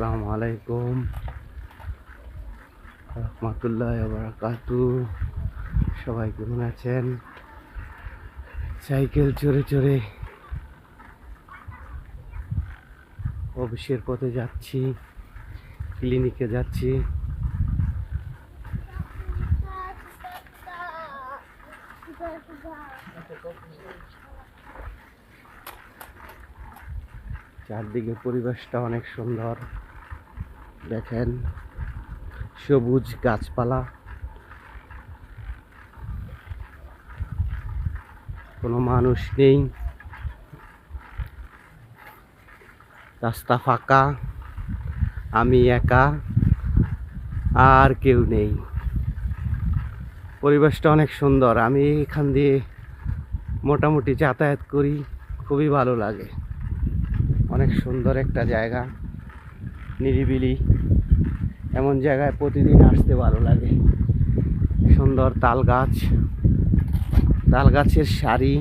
আসসালামু আলাইকুম। রহমতুল্লাহ বারাকাতু সবাই কেমন আছেন? সাইকেল চড়ে চড়ে অফিসের পথে যাচ্ছি, ক্লিনিকে যাচ্ছি। চারদিকে পরিবেশটা অনেক সুন্দর। দেখেন, সবুজ গাছপালা। কোনো মানুষ নেই। রাস্তা ফাঁকা, আমি একা, আর কেউ নেই। পরিবেশটা অনেক সুন্দর। আমি এখান দিয়ে মোটামুটি যাতায়াত করি, খুবই ভালো লাগে। অনেক সুন্দর একটা জায়গা। নিরিবিলি এমন জায়গায় প্রতিদিন আসতে ভালো লাগে। সুন্দর তাল গাছ তাল গাছের সারি।